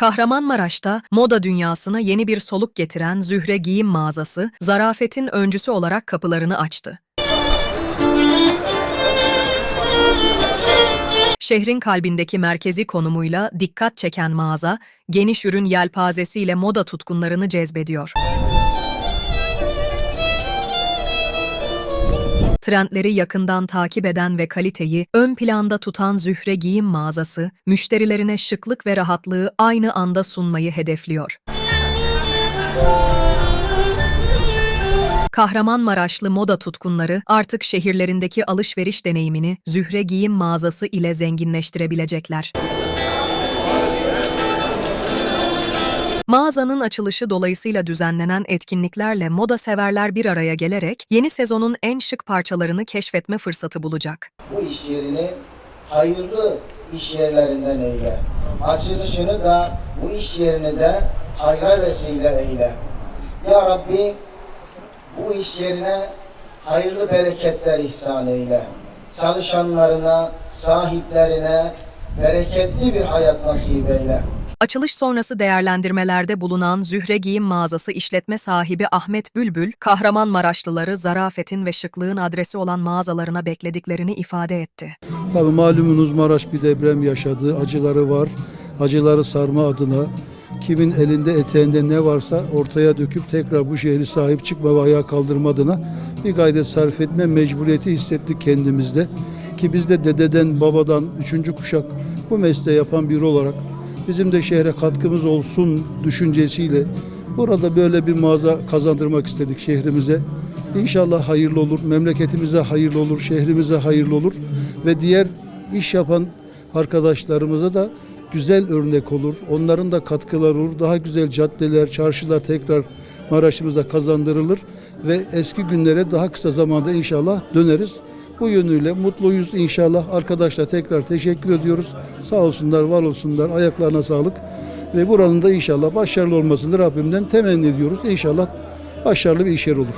Kahramanmaraş'ta moda dünyasına yeni bir soluk getiren Zühre Giyim Mağazası, zarafetin öncüsü olarak kapılarını açtı. Şehrin kalbindeki merkezi konumuyla dikkat çeken mağaza, geniş ürün yelpazesiyle moda tutkunlarını cezbediyor. Trendleri yakından takip eden ve kaliteyi ön planda tutan Zühre Giyim Mağazası, müşterilerine şıklık ve rahatlığı aynı anda sunmayı hedefliyor. Kahramanmaraşlı moda tutkunları artık şehirlerindeki alışveriş deneyimini Zühre Giyim Mağazası ile zenginleştirebilecekler. Mağazanın açılışı dolayısıyla düzenlenen etkinliklerle moda severler bir araya gelerek yeni sezonun en şık parçalarını keşfetme fırsatı bulacak. bu iş yerini hayırlı iş yerlerinden eyle. Açılışını da bu iş yerini de hayra vesile eyle. Ya Rabbi bu iş yerine hayırlı bereketler ihsan eyle. Çalışanlarına, sahiplerine bereketli bir hayat nasip eyle. Açılış sonrası değerlendirmelerde bulunan Zühre Giyim Mağazası işletme sahibi Ahmet Bülbül, Kahramanmaraşlıları zarafetin ve şıklığın adresi olan mağazalarına beklediklerini ifade etti. Tabii malumunuz Maraş bir deprem yaşadı. Acıları var. Acıları sarma adına kimin elinde eteğinde ne varsa ortaya döküp tekrar bu şehri sahip çıkma ve ayağa kaldırma adına bir gayret sarf etme mecburiyeti hissettik kendimizde. Ki biz de dededen babadan üçüncü kuşak bu mesleği yapan biri olarak bizim de şehre katkımız olsun düşüncesiyle burada böyle bir mağaza kazandırmak istedik şehrimize. İnşallah hayırlı olur, memleketimize hayırlı olur, şehrimize hayırlı olur ve diğer iş yapan arkadaşlarımıza da güzel örnek olur. Onların da katkıları olur. Daha güzel caddeler, çarşılar tekrar Maraş'ımızda kazandırılır ve eski günlere daha kısa zamanda inşallah döneriz. Bu yönüyle mutluyuz inşallah. Arkadaşlar tekrar teşekkür ediyoruz. Sağ olsunlar, var olsunlar. Ayaklarına sağlık. Ve buranın da inşallah başarılı olmasını Rabbimden temenni ediyoruz. İnşallah başarılı bir iş yeri olur.